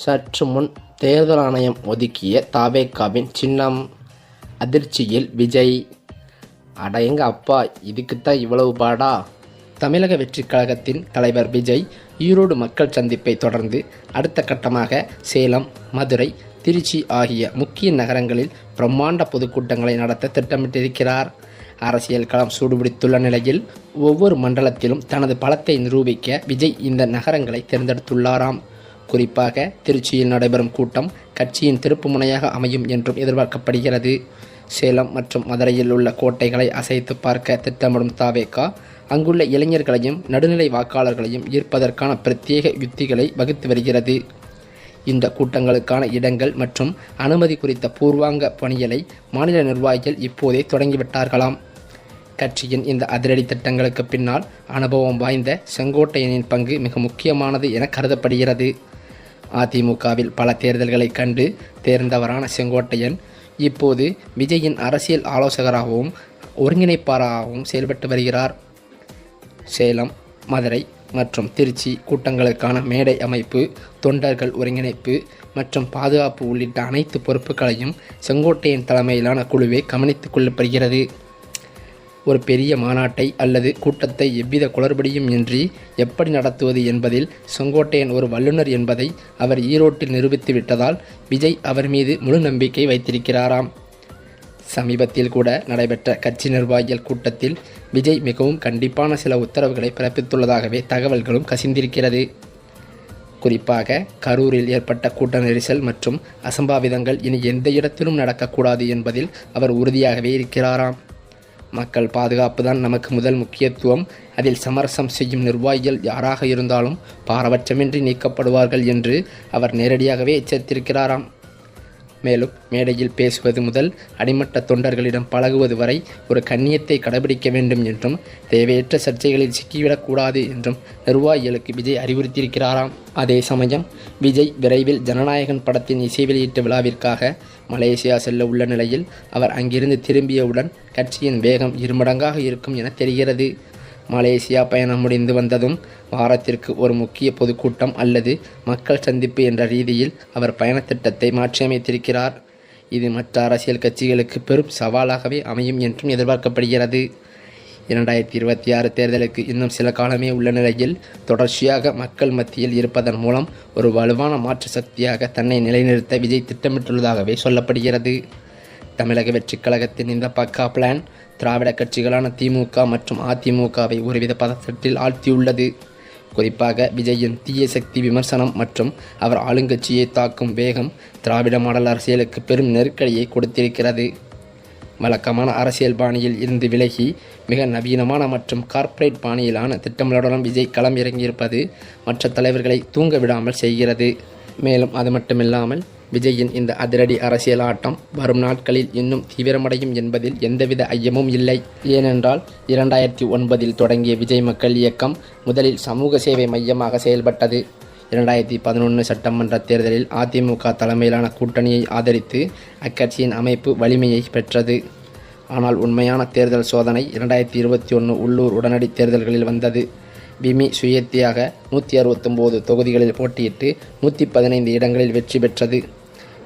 சற்று முன் தேர்தல் ஆணையம் ஒதுக்கிய தாவேக்காவின் சின்னம் அதிர்ச்சியில் விஜய் அடையங்க அப்பா இதுக்குத்தான் இவ்வளவு பாடா? தமிழக வெற்றிக் கழகத்தின் தலைவர் விஜய் ஈரோடு மக்கள் சந்திப்பை தொடர்ந்து அடுத்த கட்டமாக சேலம் மதுரை திருச்சி ஆகிய முக்கிய நகரங்களில் பிரம்மாண்ட பொதுக்கூட்டங்களை நடத்த திட்டமிட்டிருக்கிறார். அரசியல் களம் சூடுபிடித்துள்ள நிலையில் ஒவ்வொரு மண்டலத்திலும் தனது பலத்தை நிரூபிக்க விஜய் இந்த நகரங்களை தேர்ந்தெடுத்துள்ளாராம். குறிப்பாக திருச்சியில் நடைபெறும் கூட்டம் கட்சியின் திருப்புமுனையாக அமையும் என்றும் எதிர்பார்க்கப்படுகிறது. சேலம் மற்றும் மதுரையில் உள்ள கோட்டைகளை அசைத்து பார்க்க திட்டமிடும் தாவேகா அங்குள்ள இளைஞர்களையும் நடுநிலை வாக்காளர்களையும் ஈர்ப்பதற்கான பிரத்யேக யுத்திகளை வகுத்து வருகிறது. இந்த கூட்டங்களுக்கான இடங்கள் மற்றும் அனுமதி குறித்த பூர்வாங்க பணிகளை மாநில நிர்வாகிகள் இப்போதே தொடங்கிவிட்டார்களாம். கட்சியின் இந்த அதிரடி திட்டங்களுக்கு பின்னால் அனுபவம் வாய்ந்த செங்கோட்டையனின் பங்கு மிக முக்கியமானது என கருதப்படுகிறது. அதிமுகவில் பல தேர்தல்களை கண்டு தேர்ந்தவரான செங்கோட்டையன் இப்போது விஜயின் அரசியல் ஆலோசகராகவும் ஒருங்கிணைப்பாளராகவும் செயல்பட்டு வருகிறார். சேலம் மதுரை மற்றும் திருச்சி கூட்டங்களுக்கான மேடை அமைப்பு தொண்டர்கள் ஒருங்கிணைப்பு மற்றும் பாதுகாப்பு உள்ளிட்ட அனைத்து பொறுப்புகளையும் செங்கோட்டையன் தலைமையிலான குழுவே கவனித்துக் கொள்ளப்படுகிறது ஒரு பெரிய மாநாட்டை அல்லது கூட்டத்தை எவ்வித குளறுபடியும் இன்றி எப்படி நடத்துவது என்பதில் செங்கோட்டையன் ஒரு வல்லுநர் என்பதை அவர் ஈரோட்டில் நிரூபித்து விட்டதால் விஜய் அவர் மீது முழு நம்பிக்கை வைத்திருக்கிறாராம். சமீபத்தில் கூட நடைபெற்ற கட்சி நிர்வாகிகள் கூட்டத்தில் விஜய் மிகவும் கண்டிப்பான சில உத்தரவுகளை பிறப்பித்துள்ளதாகவே தகவல்களும் கசிந்திருக்கிறது. குறிப்பாக கரூரில் ஏற்பட்ட கூட்ட நெரிசல் மற்றும் அசம்பாவிதங்கள் இனி எந்த இடத்திலும் நடக்கக்கூடாது என்பதில் அவர் உறுதியாகவே இருக்கிறாராம். மக்கள் பாதுகாப்பு தான் நமக்கு முதல் முக்கியத்துவம். அதில் சமரசம் செய்யும் நிர்வாகிகள் யாராக இருந்தாலும் பாரபட்சமின்றி நீக்கப்படுவார்கள் என்று அவர் நேரடியாகவே எச்சரித்திருக்கிறாராம். மேலும் மேடையில் பேசுவது முதல் அடிமட்ட தொண்டர்களிடம் பழகுவது வரை ஒரு கண்ணியத்தை கடைபிடிக்க வேண்டும் என்றும் தேவையற்ற சர்ச்சைகளில் சிக்கிவிடக்கூடாது என்றும் நிர்வாகிகளுக்கு விஜய் அறிவுறுத்தியிருக்கிறாராம். அதே சமயம் விஜய் விரைவில் ஜனநாயகன் படத்தின் இசை வெளியீட்டு விழாவிற்காக மலேசியா செல்ல உள்ள நிலையில் அவர் அங்கிருந்து திரும்பியவுடன் கட்சியின் வேகம் இருமடங்காக இருக்கும் என தெரிகிறது. மலேசியா பயணம் முடிந்து வந்ததும் வாரத்திற்கு ஒரு முக்கிய பொதுக்கூட்டம் அல்லது மக்கள் சந்திப்பு என்ற ரீதியில் அவர் பயணத்திட்டத்தை மாற்றியமைத்திருக்கிறார். இது மற்ற அரசியல் கட்சிகளுக்கு பெரும் சவாலாகவே அமையும் என்றும் எதிர்பார்க்கப்படுகிறது. இரண்டாயிரத்தி இருபத்தி ஆறு தேர்தலுக்கு இன்னும் சில காலமே உள்ள நிலையில் தொடர்ச்சியாக மக்கள் மத்தியில் இருப்பதன் மூலம் ஒரு வலுவான மாற்று சக்தியாக தன்னை நிலைநிறுத்த விஜய் திட்டமிட்டுள்ளதாகவே சொல்லப்படுகிறது. தமிழக வெற்றிக் கழகத்தின் இந்த பக்கா பிளான் திராவிட கட்சிகளான திமுக மற்றும் அதிமுகவை ஒருவித பதற்றத்தில் ஆழ்த்தியுள்ளது. குறிப்பாக விஜயின் தீய சக்தி விமர்சனம் மற்றும் அவர் ஆளுங்கட்சியை தாக்கும் வேகம் திராவிட மாடல் அரசியலுக்கு பெரும் நெருக்கடியை கொடுத்திருக்கிறது. வழக்கமான அரசியல் பாணியில் இருந்து விலகி மிக நவீனமான மற்றும் கார்ப்பரேட் பாணியிலான திட்டமிடலுடன் விஜய் களம் இறங்கியிருப்பது மற்ற தலைவர்களை தூங்க விடாமல் செய்கிறது. மேலும் அது மட்டுமில்லாமல் விஜயின் இந்த அதிரடி அரசியல் ஆட்டம் வரும் நாட்களில் இன்னும் தீவிரமடையும் என்பதில் எந்தவித ஐயமும் இல்லை. ஏனென்றால் இரண்டாயிரத்தி ஒன்பதில் தொடங்கிய விஜய் மக்கள் இயக்கம் முதலில் சமூக சேவை மையமாக செயல்பட்டது. இரண்டாயிரத்தி பதினொன்று சட்டமன்ற தேர்தலில் அதிமுக தலைமையிலான கூட்டணியை ஆதரித்து அக்கட்சியின் அமைப்பு வலிமையை பெற்றது. ஆனால் உண்மையான தேர்தல் சோதனை இரண்டாயிரத்தி இருபத்தி ஒன்று உள்ளூர் உடனடி தேர்தல்களில் வந்தது. விமி சுயேத்தியாக நூற்றி அறுபத்தொம்போது தொகுதிகளில் போட்டியிட்டு நூற்றி பதினைந்து இடங்களில் வெற்றி பெற்றது.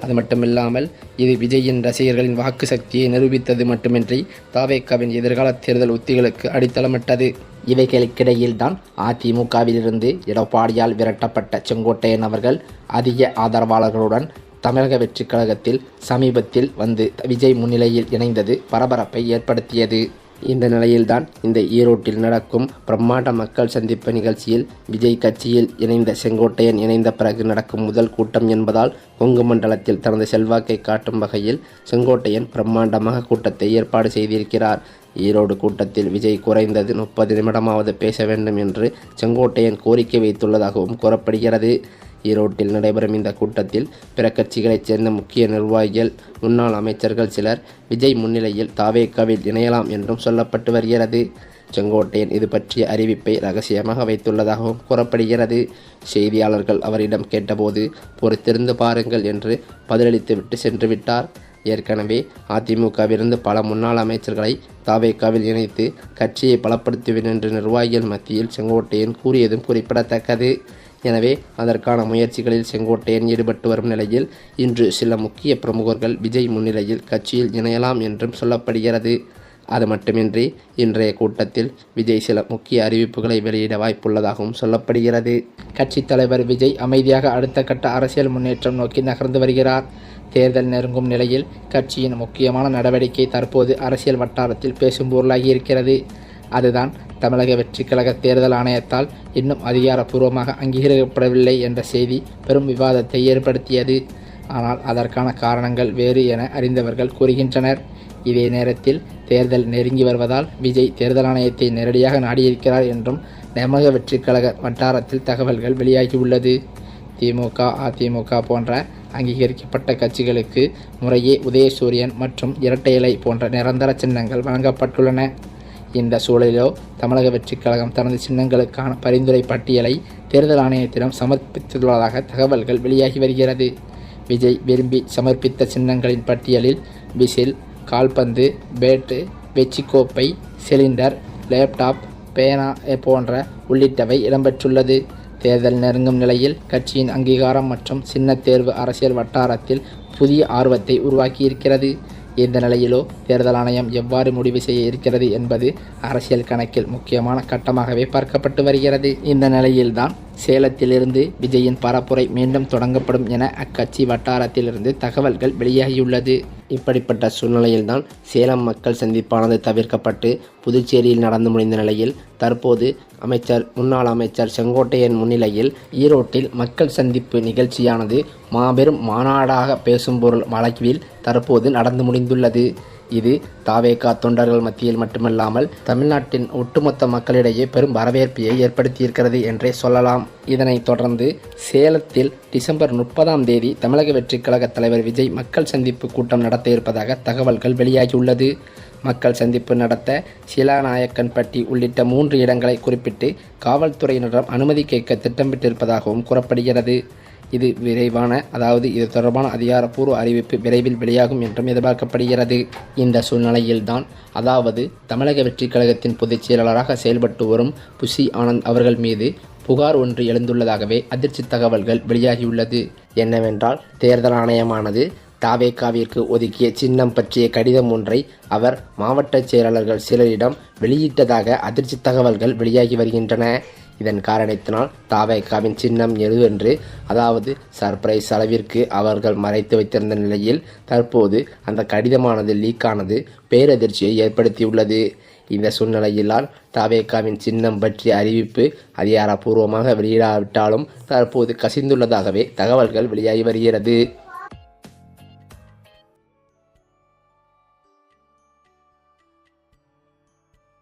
அது மட்டுமில்லாமல் இது விஜயின் ரசிகர்களின் வாக்கு சக்தியை நிரூபித்தது மட்டுமின்றி தாவேக்காவின் எதிர்கால தேர்தல் உத்திகளுக்கு அடித்தளமிட்டது. இவைகளுக்கிடையில்தான் அதிமுகவிலிருந்து எடப்பாடியால் விரட்டப்பட்ட செங்கோட்டையன் அவர்கள் அதிக ஆதரவாளர்களுடன் தமிழக வெற்றிக் கழகத்தில் சமீபத்தில் வந்து விஜய் முன்னிலையில் இணைந்தது பரபரப்பை ஏற்படுத்தியது. இந்த நிலையில்தான் இந்த ஈரோட்டில் நடக்கும் பிரம்மாண்ட மக்கள் சந்திப்பு நிகழ்ச்சியில் விஜய் கட்சியில் இணைந்த செங்கோட்டையன் இணைந்த பிறகு நடக்கும் முதல் கூட்டம் என்பதால் கொங்கு மண்டலத்தில் தனது செல்வாக்கை காட்டும் வகையில் செங்கோட்டையன் பிரம்மாண்டமாக கூட்டத்தை ஏற்பாடு செய்திருக்கிறார். ஈரோடு கூட்டத்தில் விஜய் குறைந்தது முப்பது நிமிடமாவது பேச வேண்டும் என்று செங்கோட்டையன் கோரிக்கை வைத்துள்ளதாகவும் கூறப்படுகிறது. ஈரோட்டில் நடைபெறும் இந்த கூட்டத்தில் பிற கட்சிகளைச் சேர்ந்த முக்கிய நிர்வாகிகள் முன்னாள் அமைச்சர்கள் சிலர் விஜய் முன்னிலையில் தாவேக்காவில் இணையலாம் என்றும் சொல்லப்பட்டு வருகிறது. செங்கோட்டையன் இது பற்றிய அறிவிப்பை ரகசியமாக வைத்துள்ளதாகவும் கூறப்படுகிறது. செய்தியாளர்கள் அவரிடம் கேட்டபோது பொறுத்திருந்து பாருங்கள் என்று பதிலளித்துவிட்டு சென்று விட்டார். ஏற்கனவே அதிமுகவிலிருந்து பல முன்னாள் அமைச்சர்களை தாவேக்காவில் இணைத்து கட்சியை பலப்படுத்துவேன் என்று நிர்வாகிகள் மத்தியில் செங்கோட்டையன் கூறியதும் குறிப்பிடத்தக்கது. எனவே அதற்கான முயற்சிகளில் செங்கோட்டையன் ஈடுபட்டு வரும் நிலையில் இன்று சில முக்கிய பிரமுகர்கள் விஜய் முன்னிலையில் கட்சியில் இணையலாம் என்றும் சொல்லப்படுகிறது. அது மட்டுமின்றி இன்றைய கூட்டத்தில் விஜய் சில முக்கிய அறிவிப்புகளை வெளியிட வாய்ப்புள்ளதாகவும் சொல்லப்படுகிறது. கட்சித் தலைவர் விஜய் அமைதியாக அடுத்த கட்ட அரசியல் முன்னேற்றம் நோக்கி நகர்ந்து வருகிறார். தேர்தல் நெருங்கும் நிலையில் கட்சியின் முக்கியமான நடவடிக்கை தற்போது அரசியல் வட்டாரத்தில் பேசும் பொருளாகி இருக்கிறது. அதுதான் தமிழக வெற்றி கழக தேர்தல் ஆணையத்தால் இன்னும் அதிகாரப்பூர்வமாக அங்கீகரிக்கப்படவில்லை என்ற செய்தி பெரும் விவாதத்தை ஏற்படுத்தியது. ஆனால் அதற்கான காரணங்கள் வேறு என அறிந்தவர்கள் கூறுகின்றனர். இதே நேரத்தில் தேர்தல் நெருங்கி வருவதால் விஜய் தேர்தல் ஆணையத்தை நேரடியாக நாடியிருக்கிறார் என்றும் தமிழக வெற்றி கழக வட்டாரத்தில் தகவல்கள் வெளியாகியுள்ளது. திமுக அதிமுக போன்ற அங்கீகரிக்கப்பட்ட கட்சிகளுக்கு முறையே உதயசூரியன் மற்றும் இரட்டை இலை போன்ற நிரந்தர சின்னங்கள் வழங்கப்பட்டுள்ளன. இந்த சூழலிலோ தமிழக வெற்றிக் கழகம் தனது சின்னங்களுக்கான பரிந்துரை பட்டியலை தேர்தல் ஆணையத்திடம் சமர்ப்பித்துள்ளதாக தகவல்கள் வெளியாகி வருகிறது. விஜய் விரும்பி சமர்ப்பித்த சின்னங்களின் பட்டியலில் விசில் கால்பந்து பேட்டு வெச்சிக்கோப்பை சிலிண்டர் லேப்டாப் பேனா போன்ற உள்ளிட்டவை இடம்பெற்றுள்ளது. தேர்தல் நெருங்கும் நிலையில் கட்சியின் அங்கீகாரம் மற்றும் சின்ன தேர்வு அரசியல் வட்டாரத்தில் புதிய ஆர்வத்தை உருவாக்கியிருக்கிறது. இந்த நிலையிலோ தேர்தல் ஆணையம் எவ்வாறு முடிவு செய்ய இருக்கிறது என்பது அரசியல் கணக்கில் முக்கியமான கட்டமாகவே பார்க்கப்பட்டு வருகிறது. இந்த நிலையில்தான் சேலத்திலிருந்து விஜயின் பரப்புரை மீண்டும் தொடங்கப்படும் என அக்கட்சி வட்டாரத்திலிருந்து தகவல்கள் வெளியாகியுள்ளது. இப்படிப்பட்ட சூழ்நிலையில்தான் சேலம் மக்கள் சந்திப்பானது தவிர்க்கப்பட்டு புதுச்சேரியில் நடந்து முடிந்த நிலையில் தற்போது அமைச்சர் முன்னாள் அமைச்சர் செங்கோட்டையன் முன்னிலையில் ஈரோட்டில் மக்கள் சந்திப்பு நிகழ்ச்சியானது மாபெரும் மாநாடாக பேசும் பொருள் வழக்கில் தற்போது நடந்து முடிந்துள்ளது. இது தாவேகா தொண்டர்கள் மத்தியில் மட்டுமல்லாமல் தமிழ்நாட்டின் ஒட்டுமொத்த மக்களிடையே பெரும் வரவேற்பையை ஏற்படுத்தியிருக்கிறது என்றே சொல்லலாம். இதனைத் தொடர்ந்து சேலத்தில் டிசம்பர் முப்பதாம் தேதி தமிழக வெற்றிக் கழக தலைவர் விஜய் மக்கள் சந்திப்பு கூட்டம் நடத்த இருப்பதாக தகவல்கள் வெளியாகியுள்ளது. மக்கள் சந்திப்பு நடத்த சிலாநாயக்கன்பட்டி உள்ளிட்ட மூன்று இடங்களை குறிப்பிட்டு காவல்துறையினரிடம் அனுமதி கேட்க திட்டமிட்டிருப்பதாகவும் கூறப்படுகிறது. இது விரைவான அதாவது இது தொடர்பான அதிகாரப்பூர்வ அறிவிப்பு விரைவில் வெளியாகும் என்றும் எதிர்பார்க்கப்படுகிறது. இந்த சூழ்நிலையில்தான் அதாவது தமிழக வெற்றிக் கழகத்தின் பொதுச் செயலாளராக செயல்பட்டு வரும் புஷி ஆனந்த் அவர்கள் மீது புகார் ஒன்று எழுந்துள்ளதாகவே அதிர்ச்சி தகவல்கள் வெளியாகியுள்ளது. என்னவென்றால் தேர்தல் ஆணையமானது தாவேக்காவிற்கு ஒதுக்கிய சின்னம் பற்றிய கடிதம் ஒன்றை அவர் மாவட்ட செயலாளர்கள் சிலரிடம் வெளியிட்டதாக அதிர்ச்சி தகவல்கள் வெளியாகி வருகின்றன. இதன் காரணத்தினால் தாவேக்காவின் சின்னம் எதுவென்று அதாவது சர்ப்ரைஸ் அளவிற்கு அவர்கள் மறைத்து வைத்திருந்த நிலையில் தற்போது அந்த கடிதமானது லீக்கானது பேரதிர்ச்சியை ஏற்படுத்தியுள்ளது. இந்த சூழ்நிலையிலால் தாவேக்காவின் சின்னம் பற்றிய அறிவிப்பு அதிகாரப்பூர்வமாக வெளியிடாவிட்டாலும் தற்போது கசிந்துள்ளதாகவே தகவல்கள் வெளியாகி வருகிறது.